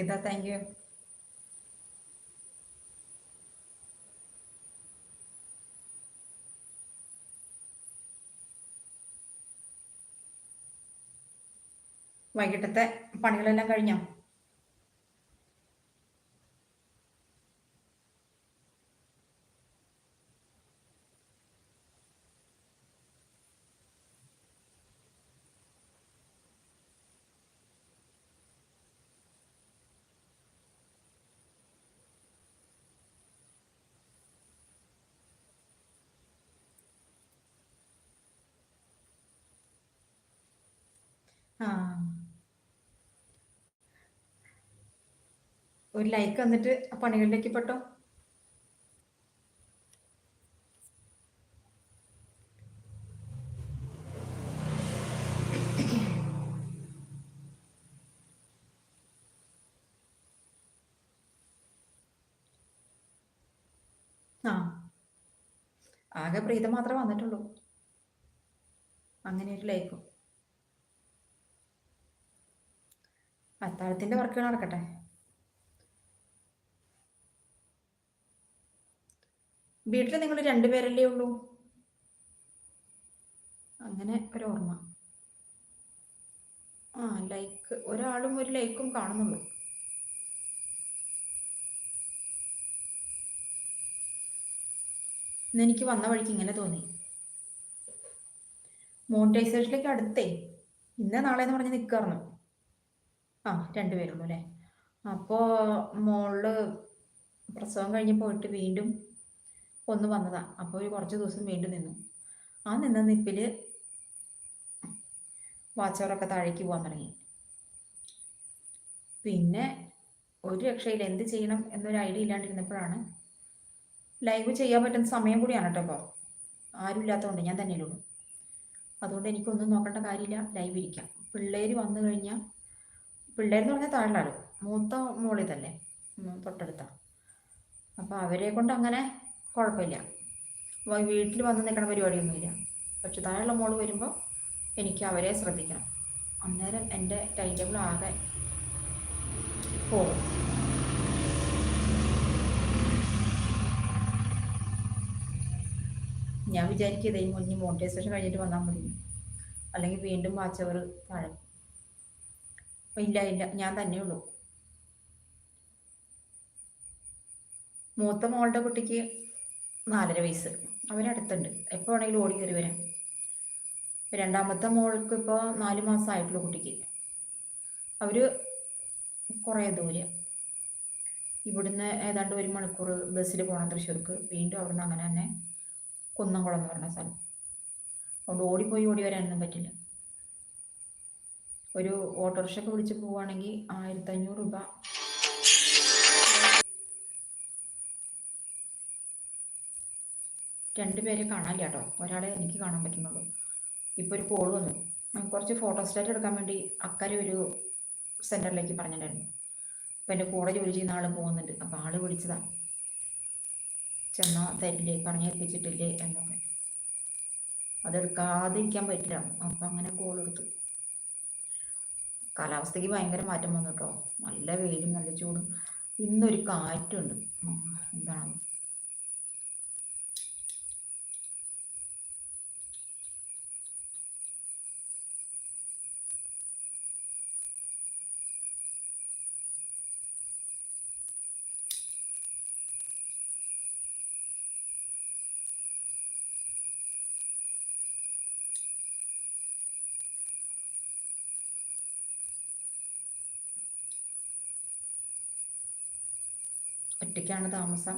Preetha thank you വൈകിട്ടത്തെ പണികളെല്ലാം കഴിഞ്ഞോ? ഒരു ലൈക്ക് വന്നിട്ട് പണികളിലേക്ക് പെട്ടോ. ആ. ആകെ പ്രീത മാത്രമേ വന്നിട്ടുള്ളൂ. അങ്ങനെ ഒരു ലൈക്കും അത്താഴത്തിന്റെ വർക്കുകൾ നടക്കട്ടെ. വീട്ടിൽ നിങ്ങൾ രണ്ടുപേരല്ലേ ഉള്ളൂ? അങ്ങനെ ഒരു ഓർമ്മ. ആ ലൈക്ക് ഒരാളും ഒരു ലൈക്കും കാണുന്നുള്ളൂ. എനിക്ക് വന്ന വഴിക്ക് ഇങ്ങനെ തോന്നി. മോണിറ്റൈസേഷനിലേക്ക് അടുത്തേ. ഇന്ന് നാളെ എന്ന് പറഞ്ഞ് നിൽക്കാറുന്നു ആ രണ്ടുപേരുള്ളൂ അല്ലേ? അപ്പോൾ മോൾ പ്രസവം കഴിഞ്ഞ് പോയിട്ട് വീണ്ടും ഒന്ന് വന്നതാ. അപ്പോൾ ഒരു കുറച്ച് ദിവസം വീണ്ടും നിന്നു. ആ നിന്ന നിപ്പിൽ വാച്ചവറൊക്കെ താഴേക്ക് പോകാൻ തുടങ്ങി. പിന്നെ ഒരു രക്ഷയിൽ എന്ത് ചെയ്യണം എന്നൊരു ഐഡിയ ഇല്ലാണ്ടിരുന്നപ്പോഴാണ് ലൈവ് ചെയ്യാൻ പറ്റുന്ന സമയം കൂടിയാണ് കേട്ടോ ഇപ്പോൾ ആരും ഇല്ലാത്തതുകൊണ്ട് ഞാൻ തന്നെ ഉള്ളൂ. അതുകൊണ്ട് എനിക്കൊന്നും നോക്കേണ്ട കാര്യമില്ല. ലൈവ് ഇരിക്കാം. പിള്ളേർ വന്നു കഴിഞ്ഞാൽ പിള്ളേരെന്ന് പറഞ്ഞാൽ താഴെയാണ് മൂത്ത മോളി തന്നെ തൊട്ടടുത്ത. അപ്പോൾ അവരെ കൊണ്ട് അങ്ങനെ കുഴപ്പമില്ല വീട്ടിൽ വന്ന് നിൽക്കണ പരിപാടിയൊന്നുമില്ല. പക്ഷെ താഴെയുള്ള മോൾ വരുമ്പോൾ എനിക്ക് അവരെ ശ്രദ്ധിക്കണം. അന്നേരം എന്റെ ടൈം ടേബിൾ ആകെ പോകും. ഞാൻ വിചാരിക്കും ഇതേ മുന്നേ മോണിറ്റൈസേഷൻ കഴിഞ്ഞിട്ട് വന്നാൽ മതി. അല്ലെങ്കിൽ വീണ്ടും വാച്ചവർ താഴെ ഇല്ല ഇല്ല. ഞാൻ തന്നെയുള്ളൂ മൂത്ത മോളുടെ കുട്ടിക്ക് നാലര വയസ്സ്. അവരടുത്തുണ്ട് എപ്പോൾ വേണമെങ്കിലും ഓടി കയറി വരാം. രണ്ടാമത്തെ മോൾക്ക് ഇപ്പോൾ നാല് മാസമായിട്ടുള്ളൂ കുട്ടിക്ക്. അവർ കുറേ ദൂരെ. ഇവിടുന്ന് ഏതാണ്ട് ഒരു മണിക്കൂർ ബസ്സിൽ പോകണം തൃശ്ശൂർക്ക്. വീണ്ടും അവിടുന്ന് അങ്ങനെ തന്നെ കുന്നംകുളം എന്ന് പറഞ്ഞ സ്ഥലം. അതുകൊണ്ട് ഓടിപ്പോയി ഓടി വരാനൊന്നും പറ്റില്ല. ഒരു ഓട്ടോറിക്ഷയൊക്കെ വിളിച്ച് പോവുകയാണെങ്കിൽ ആയിരത്തഞ്ഞൂറ് രൂപ. രണ്ടുപേരെ കാണാനില്ല കേട്ടോ ഒരാളെ എനിക്ക് കാണാൻ പറ്റുന്നുള്ളൂ. ഇപ്പോൾ ഒരു കോൾ വന്നു. കുറച്ച് ഫോട്ടോ ഫോട്ടോസ്റ്റാറ്റ് എടുക്കാൻ വേണ്ടി അക്കരെ ഒരു സെന്ററിലേക്ക് പറഞ്ഞിട്ടുണ്ടായിരുന്നു. അപ്പോൾ എന്റെ കൂടെ ജോലി ചെയ്യുന്ന ആൾ പോകുന്നുണ്ട്. അപ്പോൾ ആൾ വിളിച്ചതാണ് ചെന്നോ തരില്ലേ? പറഞ്ഞേൽപ്പിച്ചിട്ടില്ലേ എന്നൊക്കെ. അതെടുക്കാതിരിക്കാൻ പറ്റില്ല. അപ്പം അങ്ങനെ കോൾ എടുത്തു. കാലാവസ്ഥയ്ക്ക് ഭയങ്കര മാറ്റം വന്നു കേട്ടോ. നല്ല വെയിലും നല്ല ചൂടും. ഇന്നൊരു കാറ്റുണ്ട്. എന്താണ്? ഒറ്റയ്ക്കാണ് താമസം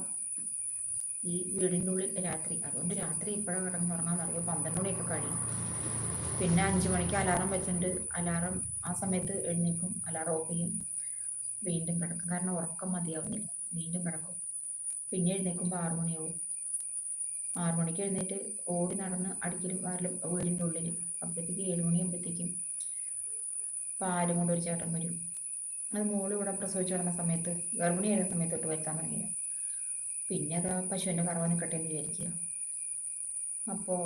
ഈ വീടിന്റെ ഉള്ളിൽ രാത്രി. അതുകൊണ്ട് രാത്രി ഇപ്പോഴാണ് അറിയാം പന്ത്രണ്ട് മണിയൊക്കെ കഴിയും. പിന്നെ അഞ്ച് മണിക്ക് അലാറം വെച്ചിട്ടുണ്ട്. അലാറം ആ സമയത്ത് എഴുന്നേക്കും. അലാറം ഓഫ് ചെയ്യും. വീണ്ടും കിടക്കും. കാരണം ഉറക്കം മതിയാവുന്നില്ല. വീണ്ടും കിടക്കും. പിന്നെ എഴുന്നേക്കുമ്പോൾ ആറു മണിയാവും. ആറു മണിക്ക് എഴുന്നേറ്റ് ഓടി നടന്ന് അടിക്കലും വാരലും വീടിന്റെ ഉള്ളിൽ അപ്പോഴത്തേക്ക് ഏഴ് മണിയാകുമ്പോഴത്തേക്കും പാലും കൊണ്ട് ഒരു ചേട്ടൻ വരും. അത് മോൾ ഇവിടെ പ്രസവിച്ചു കിടന്ന സമയത്ത് ഗർഭിണി ആയിരുന്ന സമയത്ത് തൊട്ട് വരുത്താൻ തുടങ്ങിയത്. പിന്നെ അത് പശുവിന്റെ കറവ നിൽക്കട്ടെ വിചാരിക്കുക. അപ്പോൾ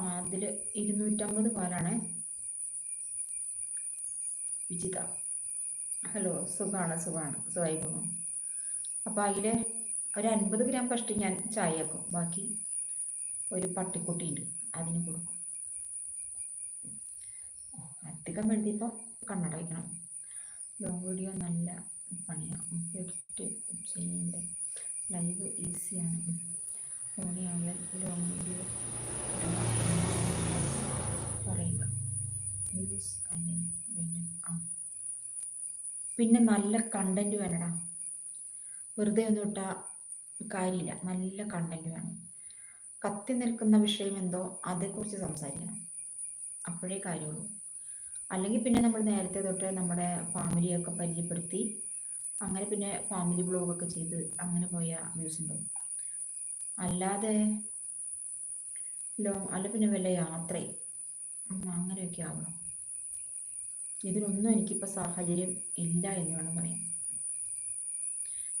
അതിൽ ഇരുന്നൂറ്റമ്പത് പാലാണ് വിജിത ഹലോ സുഖമാണ് സുഖമാണ് സുഖമായി പോകുന്നു അപ്പോൾ അതിൽ ഒരു അൻപത് ഗ്രാം കഷ്ടി ഞാൻ ചായ ആക്കും ബാക്കി ഒരു പട്ടിക്കുട്ടിയുണ്ട് അതിന് കൊടുക്കും. അധികം എഴുതിയപ്പോൾ കണ്ണട വയ്ക്കണം. ലോങ് വീഡിയോ നല്ല പണിയാണ് എഡിറ്റ് ചെയ്യേണ്ട? ലൈവ് ഈസിയാണ്. ഫോണിയാണെങ്കിൽ ലോങ് വീഡിയോ പിന്നെ നല്ല കണ്ടന്റ് വേണടാ വെറുതെ ഒന്നും ഇട്ടാൽ കാര്യമില്ല. നല്ല കണ്ടന്റ് വേണം. കത്തി നിൽക്കുന്ന വിഷയം എന്തോ അതേക്കുറിച്ച് സംസാരിക്കണം. അപ്പോഴേ കാര്യമുള്ളൂ. അല്ലെങ്കിൽ പിന്നെ നമ്മൾ നേരത്തെ തൊട്ട് നമ്മുടെ ഫാമിലിയൊക്കെ പരിചയപ്പെടുത്തി അങ്ങനെ പിന്നെ ഫാമിലി ബ്ലോഗൊക്കെ ചെയ്ത് അങ്ങനെ പോയ വ്യൂസ് ഉണ്ടാവും. അല്ലാതെ ലോങ് അല്ല പിന്നെ വല്ല യാത്രയും അങ്ങനെയൊക്കെ ആവണം. ഇതിനൊന്നും എനിക്കിപ്പോൾ സാഹചര്യം ഇല്ല എന്ന് വേണം പറയാൻ.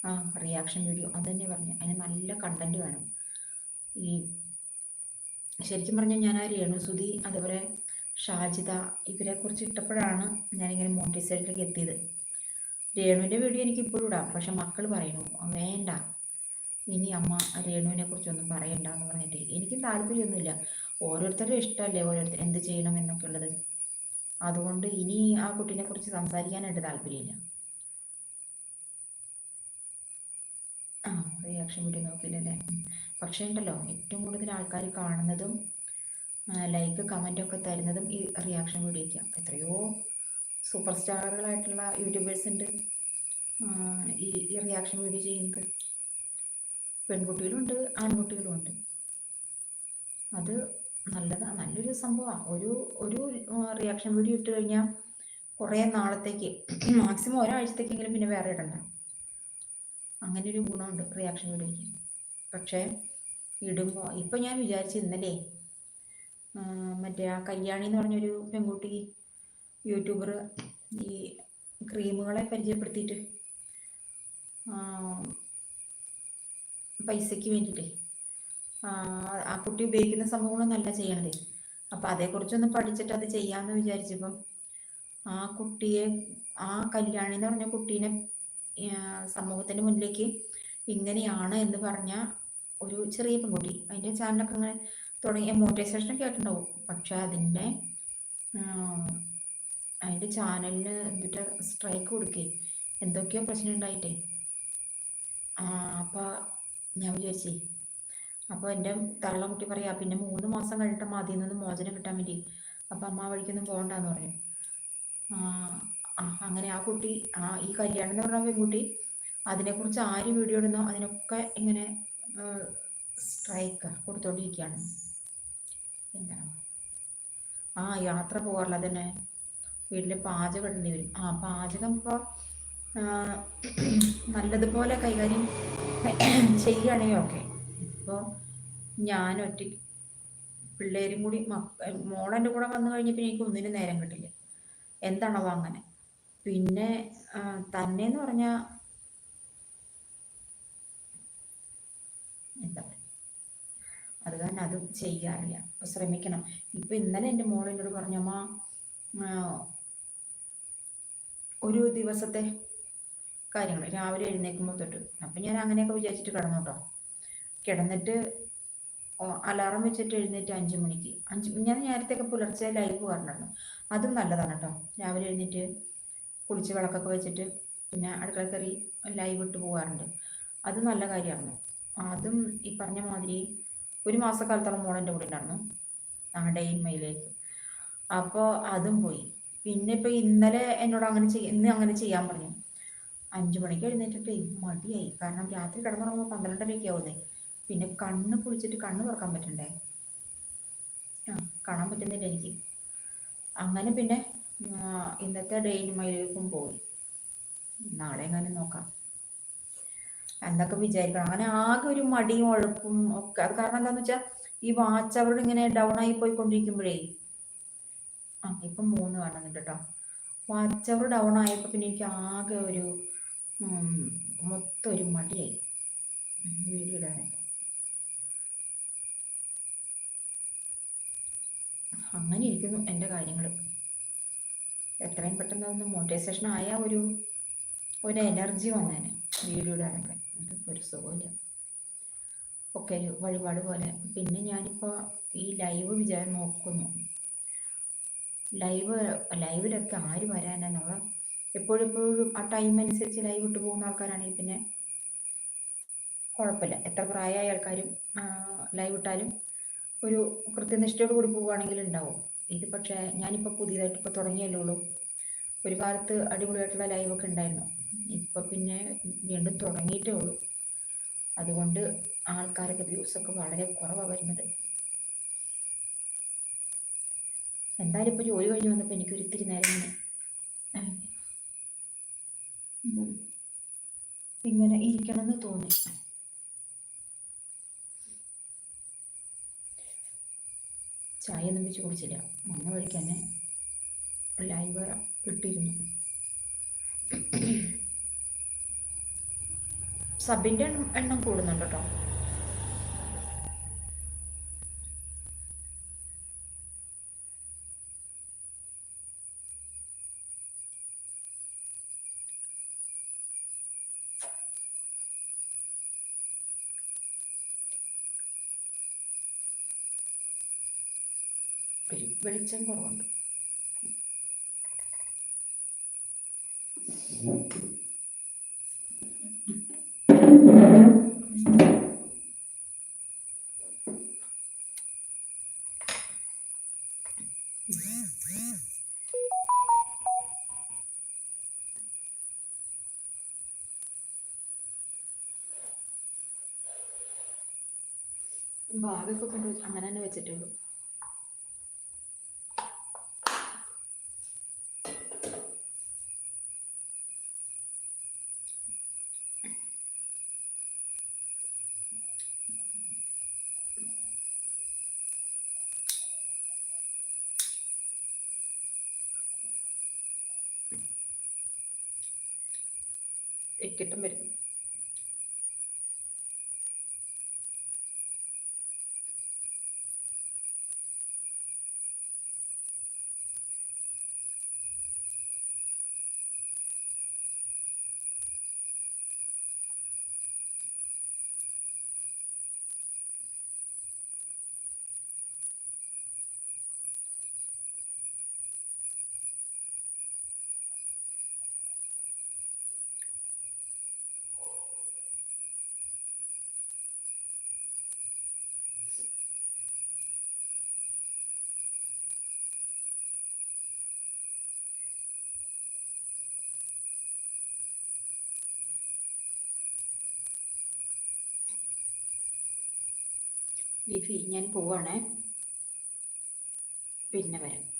ആ റിയാക്ഷൻ വീഡിയോ അതന്നെ പറഞ്ഞു. അതിന് നല്ല കണ്ടന്റ് വേണം. ഈ ശരിക്കും പറഞ്ഞാൽ ഞാൻ ആ രേണുസുതി അതേപോലെ ഷാജിത ഇവരെ കുറിച്ച് ഇട്ടപ്പോഴാണ് ഞാനിങ്ങനെ മോണ്ടിസൈഡിലേക്ക് എത്തിയത്. രേണുവിന്റെ വീഡിയോ എനിക്ക് ഇപ്പോഴും ഇടാം. പക്ഷെ മക്കൾ പറയുന്നു വേണ്ട. ഇനി അമ്മ രേണുവിനെ കുറിച്ചൊന്നും പറയണ്ട എന്ന് പറഞ്ഞിട്ട് എനിക്കും താല്പര്യമൊന്നുമില്ല. ഓരോരുത്തരുടെ ഇഷ്ടമല്ലേ ഓരോരുത്തർ എന്ത് ചെയ്യണം എന്നൊക്കെ ഉള്ളത് അതുകൊണ്ട് ഇനി ആ കുട്ടീനെ കുറിച്ച് സംസാരിക്കാനായിട്ട് താല്പര്യമില്ല. ആ റിയാക്ഷൻ വീഡിയോ നോക്കിയില്ലല്ലേ? പക്ഷേ ഉണ്ടല്ലോ ഏറ്റവും കൂടുതൽ ആൾക്കാർ കാണുന്നതും ലൈക്ക് കമന്റൊക്കെ തരുന്നതും ഈ റിയാക്ഷൻ വീഡിയോയ്ക്കാണ് എത്രയോ സൂപ്പർ സ്റ്റാറുകളായിട്ടുള്ള യൂട്യൂബേഴ്സ് ഉണ്ട് ഈ ഈ റിയാക്ഷൻ വീഡിയോ ചെയ്യുന്നത്. പെൺകുട്ടികളുണ്ട് ആൺകുട്ടികളുമുണ്ട്. അത് നല്ലതാണ് നല്ലൊരു സംഭവമാണ് ഒരു ഒരു റിയാക്ഷൻ വീഡിയോ ഇട്ട് കഴിഞ്ഞാൽ കുറേ നാളത്തേക്ക് മാക്സിമം ഒരാഴ്ചത്തേക്കെങ്കിലും പിന്നെ വേറെ ഇടണ്ട. അങ്ങനെ ഒരു ഗുണമുണ്ട് റിയാക്ഷൻ വീഡിയോയ്ക്ക് പക്ഷേ ഇടുമ്പോൾ ഇപ്പം ഞാൻ വിചാരിച്ചു ഇന്നലെ മറ്റേ ആ കല്യാണി എന്ന് പറഞ്ഞൊരു പെൺകുട്ടി യൂട്യൂബർ ഈ ക്രീമുകളെ പരിചയപ്പെടുത്തിയിട്ട് പൈസയ്ക്ക് വേണ്ടിയിട്ടേ. ആ കുട്ടി ഉപയോഗിക്കുന്ന സംഭവങ്ങളൊന്നല്ല ചെയ്യണത്. അപ്പം അതേക്കുറിച്ചൊന്ന് പഠിച്ചിട്ട് അത് ചെയ്യാമെന്ന് വിചാരിച്ചപ്പം ആ കുട്ടിയെ ആ കല്യാണി എന്ന് പറഞ്ഞ കുട്ടീനെ സമൂഹത്തിന്റെ മുന്നിലേക്ക് ഇങ്ങനെയാണ് എന്ന് പറഞ്ഞ ഒരു ചെറിയ പെൺകുട്ടി അതിന്റെ ചാനലൊക്കെ ഇങ്ങനെ തുടങ്ങിയ മോട്ടിവേഷൻ കേട്ടിട്ടുണ്ടാവും പക്ഷെ അതിന്റെ അതിന്റെ ചാനലിന് എന്നിട്ട് സ്ട്രൈക്ക് കൊടുക്കേ. എന്തൊക്കെയോ പ്രശ്നം ഉണ്ടായിട്ടേ. അപ്പോൾ ഞാൻ വിചാരിച്ചേ അപ്പോൾ എന്റെ തള്ള കുട്ടി പറയാ പിന്നെ മൂന്ന് മാസം കഴിഞ്ഞിട്ട് മതി നിന്ന് മോചനം കിട്ടാൻ വേണ്ടി. അപ്പോൾ അമ്മ വഴിക്കൊന്നും പോകണ്ടെന്ന് പറയും. അങ്ങനെ ആ കുട്ടി ആ ഈ കല്യാണം എന്ന് പറഞ്ഞ പെൺകുട്ടി അതിനെക്കുറിച്ച് ആര് വീഡിയോ ഇടുന്നോ അതിനൊക്കെ ഇങ്ങനെ സ്ട്രൈക്ക് കൊടുത്തോണ്ടിരിക്കുകയാണ്. എന്താണ്? ആ യാത്ര പോകാറില്ല അതന്നെ. വീട്ടിൽ പാചകം ഇടേണ്ടി വരും. ആ പാചകം ഇപ്പോൾ നല്ലതുപോലെ കൈകാര്യം ചെയ്യുകയാണെങ്കിൽ ഓക്കെ. ഇപ്പോൾ ഞാൻ പിള്ളേരും കൂടി മോളെന്റെ കൂടെ വന്നു കഴിഞ്ഞപ്പോൾ എനിക്ക് ഒന്നിനും നേരം കിട്ടില്ല. എന്താണോ അങ്ങനെ. പിന്നെ തന്നെ എന്ന് പറഞ്ഞാൽ എന്താ അത് കാരണം അത് ചെയ്യാറില്ല. അപ്പൊ ശ്രമിക്കണം. ഇപ്പൊ ഇന്നലെ എന്റെ മോൾ എന്നോട് പറഞ്ഞമ്മ ഒരു ദിവസത്തെ കാര്യങ്ങൾ. രാവിലെ എഴുന്നേൽക്കുമ്പോൾ തൊട്ട്. അപ്പം ഞാൻ അങ്ങനെയൊക്കെ വിചാരിച്ചിട്ട് കിടന്നു കേട്ടോ കിടന്നിട്ട് അലാറം വെച്ചിട്ട് എഴുന്നേറ്റ് അഞ്ച് മണിക്ക്. അഞ്ച് ഞാൻ നേരത്തെ നേരത്തെയൊക്കെ പുലർച്ചെ ലൈവ് പറഞ്ഞിരുന്നു. അതും നല്ലതാണ് കേട്ടോ രാവിലെ എഴുന്നേറ്റ് കുളിച്ച് വിളക്കൊക്കെ വെച്ചിട്ട് പിന്നെ അടുക്കള കയറി ലൈവ് ഇട്ട് പോകാറുണ്ട്. അത് നല്ല കാര്യമാണ് അതും ഈ പറഞ്ഞ മാതിരി ഒരു മാസക്കാലത്തോളം മോളെന്റെ കൂടെ ഉണ്ടായിരുന്നു. ആ ഡേ ഇൻ മൈലേക്ക്. അപ്പോൾ അതും പോയി. പിന്നെ ഇപ്പോൾ ഇന്നലെ എന്നോട് അങ്ങനെ ചെയ്യ ഇന്ന് അങ്ങനെ ചെയ്യാൻ പറഞ്ഞു. അഞ്ചു മണിക്ക് എഴുന്നേറ്റിട്ട് മടിയായി. കാരണം രാത്രി കിടന്നുറങ്ങുമ്പോൾ പന്ത്രണ്ടരയൊക്കെ ആവുന്നേ. പിന്നെ കണ്ണ് പൊളിച്ചിട്ട് കണ്ണ് തുറക്കാൻ പറ്റണ്ടേ? ആ കാണാൻ പറ്റുന്നില്ല എനിക്ക്. അങ്ങനെ പിന്നെ ഇന്നത്തെ ഡെയിൻ പോയി. നാളെ എങ്ങനെ നോക്കാം. എന്തൊക്കെ വിചാരിക്കണം. അങ്ങനെ ആകെ ഒരു മടിയും ഉഴപ്പും ഒക്കെ. അത് കാരണം എന്താന്ന് വെച്ചാൽ ഈ വാച്ച് അവർ ഇങ്ങനെ ഡൗൺ ആയി പോയിക്കൊണ്ടിരിക്കുമ്പോഴേ ആ ഇപ്പം മൂന്ന് കാണുന്നുണ്ട് കേട്ടോ. വാച്ച് അവർ ഡൗൺ ആയപ്പോൾ പിന്നെ എനിക്ക് ആകെ ഒരു മൊത്തം ഒരു മടിയായി. വീഡിയോ ഇടാനൊക്കെ അങ്ങനെ ഇരിക്കുന്നു എന്റെ കാര്യങ്ങൾ എത്രയും പെട്ടെന്ന് ഒന്ന് മോട്ടിവേഷൻ ആയ ഒരു ഒരു എനർജി വന്നേനെ വീഡിയോ ഇടാനൊക്കെ. ഒരു സുഖമില്ല. ഒക്കെ വഴിപാട് പോലെ. പിന്നെ ഞാനിപ്പോൾ ഈ ലൈവ് വിചാരം നോക്കുന്നു. ലൈവ് ലൈവിലൊക്കെ ആര് വരാനെന്നുള്ള എപ്പോഴും എപ്പോഴും ആ ടൈം അനുസരിച്ച് ലൈവ് ഇട്ട് പോകുന്ന ആൾക്കാരാണെങ്കിൽ പിന്നെ കുഴപ്പമില്ല. എത്ര പ്രായമായ ആൾക്കാരും ലൈവ് ഇട്ടാലും ഒരു കൃത്യനിഷ്ഠയോട് കൂടി പോവുകയാണെങ്കിൽ ഉണ്ടാവും. ഇത് പക്ഷേ ഞാനിപ്പോൾ പുതിയതായിട്ട് ഇപ്പോൾ തുടങ്ങിയല്ലേ ഉള്ളൂ. ഒരു കാലത്ത് അടിപൊളിയായിട്ടുള്ള ലൈവൊക്കെ ഉണ്ടായിരുന്നു. ഇപ്പം പിന്നെ വീണ്ടും തുടങ്ങിയിട്ടേ ഉള്ളൂ. അതുകൊണ്ട് ആൾക്കാരൊക്കെ വ്യൂസൊക്കെ വളരെ കുറവാണ് വരുന്നത്. എന്തായാലും ഇപ്പോൾ ജോലി കഴിഞ്ഞ് വന്നപ്പോൾ എനിക്ക് ഒരിത്തിരി നേരം ഇങ്ങനെ ഇരിക്കണമെന്ന് തോന്നി. ചായ ഒന്നും വെച്ച് കുടിച്ചില്ല. വഴിക്ക് തന്നെ ലൈവ് ഇട്ടിരുന്നു. സബിന്റെ എണ്ണം കൂടുന്നുണ്ട് കേട്ടോ. വെളിച്ചം കുറവുണ്ട്. ബാഗൊക്കെ കൊണ്ട് അങ്ങനെ തന്നെ വെച്ചിട്ടുള്ളൂ ഇക്കിട്ടും വരും. ലിഫി ഞാൻ പോവാണേ. പിന്നെ വരാം.